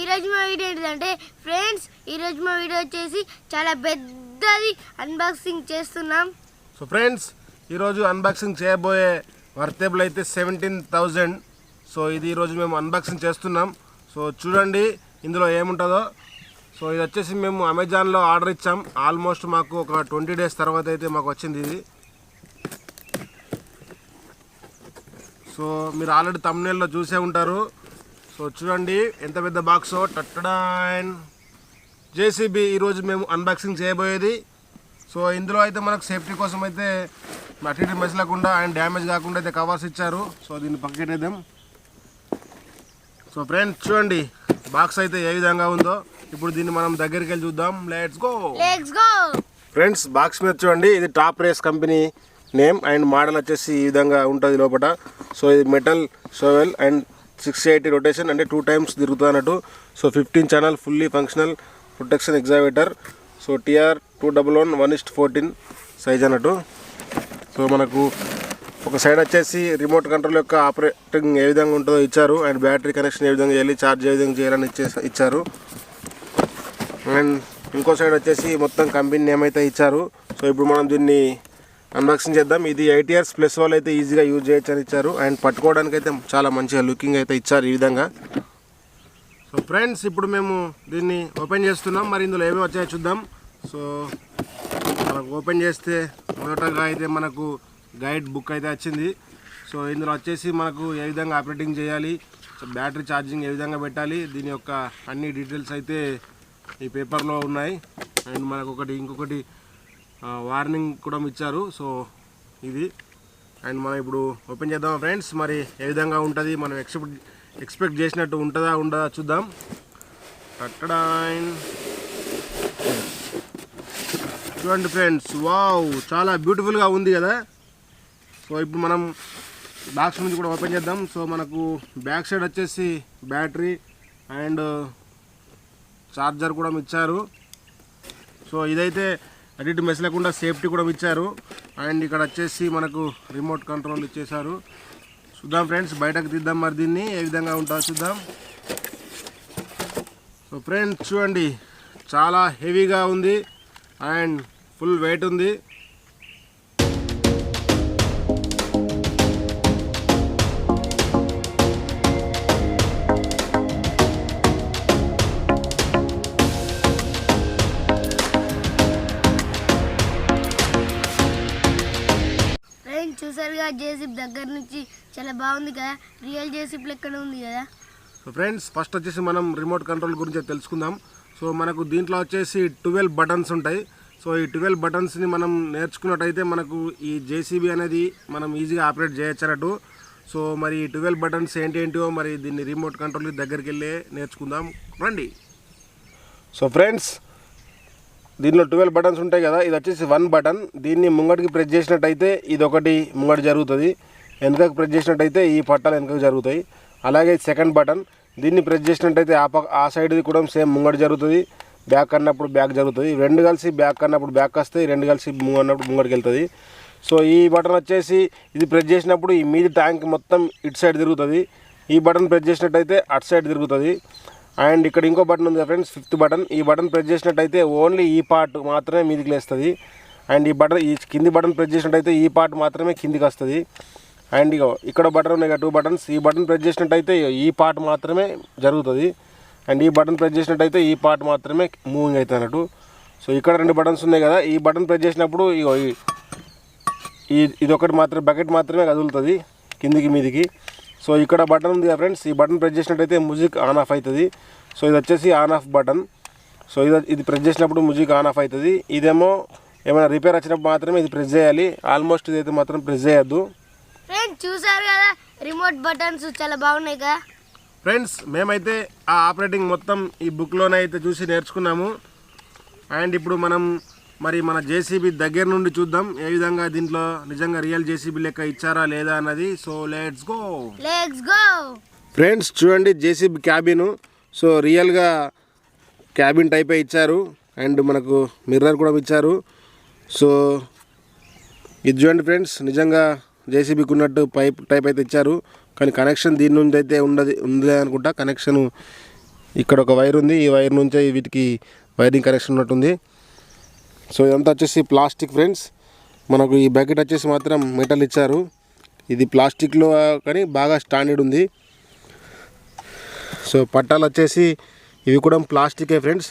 ఈరోజు మా వీడియో ఏంటంటే ఫ్రెండ్స్ ఈరోజు మా వీడియో వచ్చేసి చాలా పెద్దది అన్బాక్సింగ్ చేస్తున్నాం. సో ఫ్రెండ్స్ ఈరోజు అన్బాక్సింగ్ చేయబోయే వర్తేబుల్ అయితే సెవెంటీన్ థౌజండ్ సో ఇది ఈరోజు మేము అన్బాక్సింగ్ చేస్తున్నాం. సో చూడండి ఇందులో ఏముంటుందో. సో ఇది వచ్చేసి మేము అమెజాన్లో ఆర్డర్ ఇచ్చాం. ఆల్మోస్ట్ మాకు ఒక ట్వంటీ డేస్ తర్వాత అయితే మాకు వచ్చింది ఇది. సో మీరు ఆల్రెడీ తమ్నేల్లో చూసే ఉంటారు. సో చూడండి ఎంత పెద్ద బాక్సో టట్టడాన్ జేసీబీ ఈరోజు మేము అన్బాక్సింగ్ చేయబోయేది. సో ఇందులో అయితే మనకు సేఫ్టీ కోసం అయితే అటు ఇటు మెసలకుండా అండ్ డ్యామేజ్ కాకుండా అయితే కవర్స్ ఇచ్చారు. సో దీన్ని పక్కకెట్టేద్దాం సో ఫ్రెండ్స్ చూడండి బాక్స్ అయితే ఏ విధంగా ఉందో. ఇప్పుడు దీన్ని మనం దగ్గరికి వెళ్ళి చూద్దాం. Let's go let's go friends box మీద చూడండి ఇది top race company name and model వచ్చేసి ఈ విధంగా ఉంటుంది లోపల సో ఇది metal shovel and six eighty rotation అంటే టూ టైమ్స్ తిరుగుతుంది అన్నట్టు. So fifteen channel fully functional protection excavator. So TR two double one one is fourteen size అన్నట్టు. సో మనకు ఒక సైడ్ వచ్చేసి రిమోట్ కంట్రోల్ యొక్క ఆపరేటింగ్ ఏ విధంగా ఉంటుందో ఇచ్చారు. అండ్ బ్యాటరీ కనెక్షన్ ఏ విధంగా చేయాలి ఛార్జ్ ఏ విధంగా చేయాలని ఇచ్చే ఇచ్చారు. అండ్ ఇంకో సైడ్ వచ్చేసి మొత్తం కంపెనీ నేమ్ అయితే ఇచ్చారు. సో ఇప్పుడు మనం దీన్ని అన్బాక్సింగ్ చేద్దాం. ఇది ఎయిట్ ఇయర్స్ ప్లస్ వాళ్ళు అయితే ఈజీగా యూజ్ చేయొచ్చు అని ఇచ్చారు. అండ్ పట్టుకోవడానికి అయితే చాలా మంచిగా లుకింగ్ అయితే ఇచ్చారు ఈ విధంగా. సో ఫ్రెండ్స్ ఇప్పుడు మేము దీన్ని ఓపెన్ చేస్తున్నాం. మరి ఇందులో ఏమేమి వచ్చాయో చూద్దాం. సో మనకు ఓపెన్ చేస్తే మొదటగా అయితే మనకు గైడ్ బుక్ అయితే వచ్చింది. సో ఇందులో వచ్చేసి మనకు ఏ విధంగా ఆపరేటింగ్ చేయాలి సో బ్యాటరీ ఛార్జింగ్ ఏ విధంగా పెట్టాలి దీని యొక్క అన్ని డీటెయిల్స్ అయితే ఈ పేపర్లో ఉన్నాయి. అండ్ మనకు ఒకటి ఇంకొకటి వార్నింగ్ కూడా ఇచ్చారు. సో ఇది. అండ్ మనం ఇప్పుడు ఓపెన్ చేద్దాం ఫ్రెండ్స్ మరి ఏ విధంగా ఉంటుంది? మనం ఎక్స్పెక్ట్ ఎక్స్పెక్ట్ చేసినట్టు ఉంటుందా ఉండదా చూద్దాం. టట్టడాన్ చూడండి ఫ్రెండ్స్ వావ్ చాలా బ్యూటిఫుల్గా ఉంది కదా సో ఇప్పుడు మనం బాక్స్ నుంచి కూడా ఓపెన్ చేద్దాం సో మనకు బ్యాక్ సైడ్ వచ్చేసి బ్యాటరీ అండ్ చార్జర్ కూడా ఇచ్చారు సో ఇదైతే అటు ఇటు మెస్ లేకుండా సేఫ్టీ కూడా ఇచ్చారు. అండ్ ఇక్కడ వచ్చేసి మనకు రిమోట్ కంట్రోల్ ఇచ్చేసారు చూద్దాం ఫ్రెండ్స్ బయటకు తీద్దాం మరి దీన్ని. ఏ విధంగా ఉంటుందో చూద్దాం. సో ఫ్రెండ్స్ చూడండి చాలా హెవీగా ఉంది. అండ్ ఫుల్ వెయిట్ ఉంది. దగ్గర నుంచి చాలా బాగుంది కదా. రియల్ జేసీబీ లెక్కన ఉంది కదా? సో ఫ్రెండ్స్ ఫస్ట్ వచ్చేసి మనం రిమోట్ కంట్రోల్ గురించి తెలుసుకుందాం. సో మనకు దీంట్లో వచ్చేసి ట్వెల్వ్ బటన్స్ ఉంటాయి. సో ఈ ట్వెల్వ్ బటన్స్ని మనం నేర్చుకున్నట్టయితే మనకు ఈ జేసీబీ అనేది మనం ఈజీగా ఆపరేట్ చేయొచ్చన్నట్టు. సో మరి ఈ ట్వెల్వ్ బటన్స్ ఏంటి మరి దీన్ని రిమోట్ కంట్రోల్ దగ్గరికి వెళ్ళి నేర్చుకుందాం. రండి. సో ఫ్రెండ్స్ దీనిలో ట్వెల్వ్ బటన్స్ ఉంటాయి కదా. ఇది వచ్చేసి వన్ బటన్ దీన్ని ముంగటికి ప్రెస్ చేసినట్టయితే ఇది ఒకటి ముంగటి జరుగుతుంది. వెనుకకు ప్రెస్ చేసినట్టయితే ఈ పట్టాలు వెనుకకు జరుగుతాయి. అలాగే సెకండ్ బటన్ దీన్ని ప్రెస్ చేసినట్టయితే ఆ పక్క ఆ సైడ్ది కూడా సేమ్ ముంగడు జరుగుతుంది. బ్యాక్ అన్నప్పుడు బ్యాక్ జరుగుతుంది. రెండు కలిసి బ్యాక్ అన్నప్పుడు బ్యాక్ వస్తాయి రెండు కలిసి ముంగ అన్నప్పుడు ముంగడికి వెళ్తుంది. సో ఈ బటన్ వచ్చేసి ఇది ప్రెస్ చేసినప్పుడు ఈ మీది ట్యాంక్ మొత్తం ఇటు సైడ్ తిరుగుతుంది. ఈ బటన్ ప్రెస్ చేసినట్టయితే అటు సైడ్ తిరుగుతుంది. అండ్ ఇక్కడ ఇంకో బటన్ ఉంది ఫ్రెండ్స్ ఫిఫ్త్ బటన్ ఈ బటన్ ప్రెస్ చేసినట్టయితే ఓన్లీ ఈ పార్ట్ మాత్రమే మీదికి లేస్తుంది. అండ్ ఈ బటన్ ఈ కింది బటన్ ప్రెస్ చేసినట్టయితే ఈ పార్ట్ మాత్రమే కిందికి వస్తుంది. అండ్ ఇగో ఇక్కడ బటన్ ఉన్నాయి టూ బటన్స్ ఈ బటన్ ప్రెస్ చేసినట్టయితే ఈ పార్ట్ మాత్రమే జరుగుతుంది. అండ్ ఈ బటన్ ప్రెస్ చేసినట్టయితే ఈ పార్ట్ మాత్రమే మూవింగ్ అవుతుంది అన్నట్టు. సో ఇక్కడ రెండు బటన్స్ ఉన్నాయి కదా ఈ బటన్ ప్రెస్ చేసినప్పుడు ఇగో ఈ ఇది ఒకటి మాత్రం బకెట్ మాత్రమే కదులుతుంది కిందికి మీదికి. సో ఇక్కడ బటన్ ఉంది కదా ఫ్రెండ్స్ ఈ బటన్ ప్రెస్ చేసినట్టయితే మ్యూజిక్ ఆన్ ఆఫ్ అవుతుంది. సో ఇది వచ్చేసి ఆన్ ఆఫ్ బటన్ సో ఇది ఇది ప్రెస్ చేసినప్పుడు మ్యూజిక్ ఆన్ ఆఫ్ అవుతుంది. ఇదేమో ఏమైనా రిపేర్ వచ్చినప్పుడు మాత్రమే ఇది ప్రెస్ చేయాలి. ఆల్మోస్ట్ ఇదైతే మాత్రం ప్రెస్ చేయొద్దు. ఫ్రెండ్స్ చూసారు కదా? రిమోట్ బటన్స్ చాలా బాగున్నాయి కదా? ఫ్రెండ్స్ మేమైతే ఆ ఆపరేటింగ్ మొత్తం ఈ బుక్లోనే అయితే చూసి నేర్చుకున్నాము. అండ్ ఇప్పుడు మనం మరి మన జేసీబీ దగ్గర నుండి చూద్దాం. ఏ విధంగా దీంట్లో నిజంగా రియల్ జేసీబీ లెక్క ఇచ్చారా లేదా అన్నది. So let's go let's go friends చూడండి జేసీబీ క్యాబిన్. సో రియల్గా క్యాబిన్ టైపే ఇచ్చారు. అండ్ మనకు మిర్రర్ కూడా ఇచ్చారు. సో ఇది చూడండి ఫ్రెండ్స్ నిజంగా జేసీబీకి ఉన్నట్టు పైప్ టైప్ అయితే ఇచ్చారు. కానీ కనెక్షన్ దీని నుంచి అయితే ఉండదు ఉంది అనుకుంటా. కనెక్షన్ ఇక్కడ ఒక వైర్ ఉంది. ఈ వైర్ నుంచే వీటికి వైరింగ్ కనెక్షన్ ఉన్నట్టుంది. సో ఇదంతా వచ్చేసి ప్లాస్టిక్ ఫ్రెండ్స్. మనకు ఈ బకెట్ వచ్చేసి మాత్రం మెటల్ ఇచ్చారు. ఇది ప్లాస్టిక్లో కానీ బాగా స్టాండర్డ్ ఉంది. సో పట్టాలు వచ్చేసి ఇవి కూడా ప్లాస్టికే ఫ్రెండ్స్.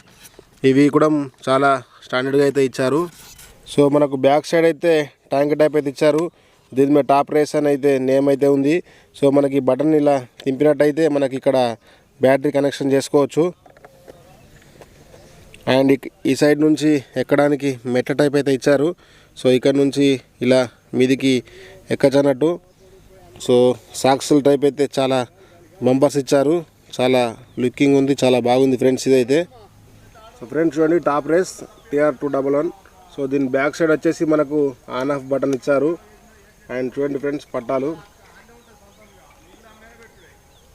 ఇవి కూడా చాలా స్టాండర్డ్గా అయితే ఇచ్చారు. సో మనకు బ్యాక్ సైడ్ అయితే ట్యాంక్ టైప్ అయితే ఇచ్చారు. దీని మీద టాప్ రేస్ అని అయితే నేమ్ అయితే ఉంది. సో మనకి బటన్ ఇలా తింపినట్టయితే మనకి ఇక్కడ బ్యాటరీ కనెక్షన్ చేసుకోవచ్చు. అండ్ ఈ సైడ్ నుంచి ఎక్కడానికి మెట్ల టైప్ అయితే ఇచ్చారు. సో ఇక్కడ నుంచి ఇలా మీదికి ఎక్కచన్నట్టు సో సాక్సుల టైప్ అయితే చాలా బంపర్స్ ఇచ్చారు. చాలా లుకింగ్ ఉంది చాలా బాగుంది ఫ్రెండ్స్ ఇదైతే. సో ఫ్రెండ్స్ చూడండి top race TR two double one. So దీని బ్యాక్ సైడ్ వచ్చేసి మనకు ఆన్ ఆఫ్ బటన్ ఇచ్చారు. అండ్ చూడండి ఫ్రెండ్స్ పట్టాలు.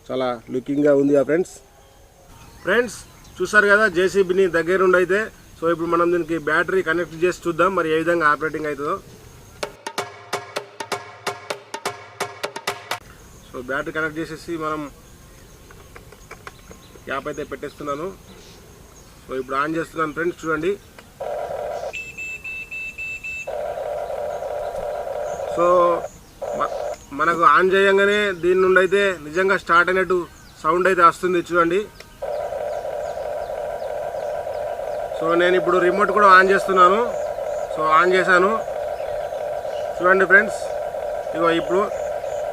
చాలా లుకింగ్గా ఉంది ఆ ఫ్రెండ్స్. ఫ్రెండ్స్ చూసారు కదా జేసీబీని దగ్గరుండి అయితే సో ఇప్పుడు మనం దీనికి బ్యాటరీ కనెక్ట్ చేసి చూద్దాం మరి ఏ విధంగా ఆపరేటింగ్ అవుతుందో. సో బ్యాటరీ కనెక్ట్ చేసేసి మనం యాప్ అయితే పెట్టేస్తున్నాను. సో ఇప్పుడు ఆన్ చేస్తున్నాను ఫ్రెండ్స్ చూడండి. సో మ- మనకు ఆన్ చేయంగానే దీని నుండి అయితే నిజంగా స్టార్ట్ అయినట్టు సౌండ్ అయితే వస్తుంది చూడండి. సో నేను ఇప్పుడు రిమోట్ కూడా ఆన్ చేస్తున్నాను. సో ఆన్ చేశాను. చూడండి ఫ్రెండ్స్ ఇగో ఇప్పుడు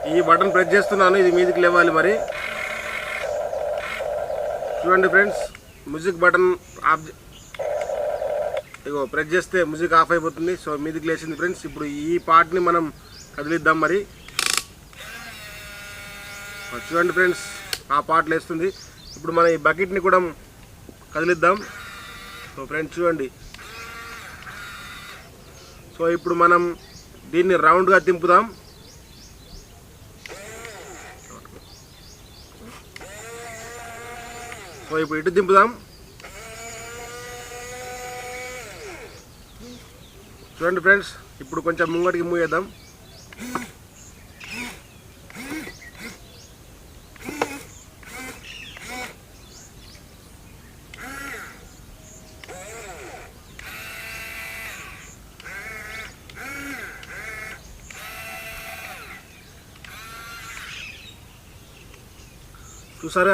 ఈ బటన్ ప్రెస్ చేస్తున్నాను ఇది మీదికి లేవాలి మరి. చూడండి ఫ్రెండ్స్ మ్యూజిక్ బటన్ ఆఫ్ ఇగో ప్రెస్ చేస్తే మ్యూజిక్ ఆఫ్ అయిపోతుంది. సో మీదికి లేచింది ఫ్రెండ్స్ ఇప్పుడు ఈ పార్ట్ని మనం కదిలిద్దాం మరి. చూడండి ఫ్రెండ్స్ ఆ పార్ట్ లేస్తుంది. ఇప్పుడు మనం ఈ బకెట్ని కూడా కదిలిద్దాం. సో ఫ్రెండ్స్ చూడండి. సో ఇప్పుడు మనం దీన్ని రౌండ్గా తింపుదాం. సో ఇప్పుడు ఇటు దింపుదాం చూడండి ఫ్రెండ్స్ ఇప్పుడు కొంచెం ముంగటికి మూవ్ చేద్దాం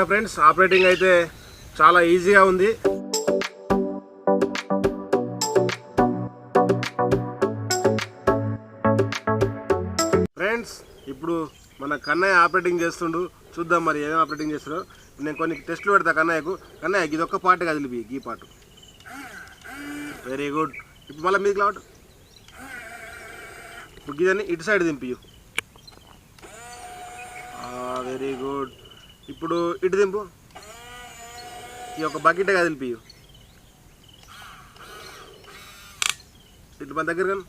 ఫ్రెండ్స్ ఆపరేటింగ్ అయితే చాలా ఈజీగా ఉంది. ఇప్పుడు మన కన్నయ్య ఆపరేటింగ్ చేస్తుండు. చూద్దాం మరి ఏం ఆపరేటింగ్ చేస్తాడో. నేను కొన్ని టెస్టులు పెడతా కన్నయ్యకు. కన్నయ్య ఇది ఒక్క పాట కదిలిపి ఈ పాట. వెరీ గుడ్ ఇప్పుడు మళ్ళీ మీకు లావట్ ఇప్పుడు ఇదని ఇటు సైడ్ దింపియు వెరీ గుడ్ ఇప్పుడు ఇటు దింపు. ఈ యొక్క బకెట్ కదిలిపియు ఇటు మన దగ్గర కానీ.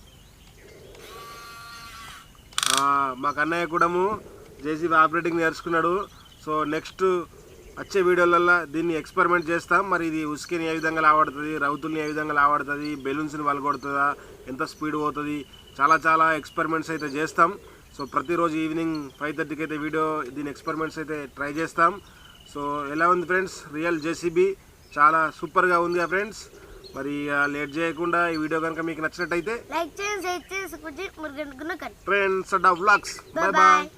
ఆ, మా కన్నయ్య కూడాము జేసీబీ ఆపరేటింగ్ నేర్చుకున్నాడు. సో నెక్స్ట్ వచ్చే వీడియోలల్లో దీన్ని ఎక్స్పెరిమెంట్ చేస్తాం. మరి ఇది ఉస్కిని ఏ విధంగా లావాడుతుంది రౌతుల్ని ఏ విధంగా లావాడుతుంది బెలూన్స్ని వలగొడుతుందా ఎంత స్పీడ్ పోతుంది చాలా చాలా ఎక్స్పెరిమెంట్స్ అయితే చేస్తాం. సో ప్రతిరోజు ఈవినింగ్ ఫైవ్ థర్టీకి అయితే వీడియో దీని ఎక్స్పెరిమెంట్స్ అయితే ట్రై చేస్తాం. సో ఎలా ఉంది ఫ్రెండ్స్? రియల్ జేసీబీ చాలా సూపర్గా ఉంది ఆ ఫ్రెండ్స్. మరి లేట్ చేయకుండా ఈ వీడియో కనుక మీకు నచ్చినట్టయితే లైక్ చేయండి షేర్ మురుగన్ గున్న ఫ్రెండ్స్ వ్లాగ్స్ బాయ్ బాయ్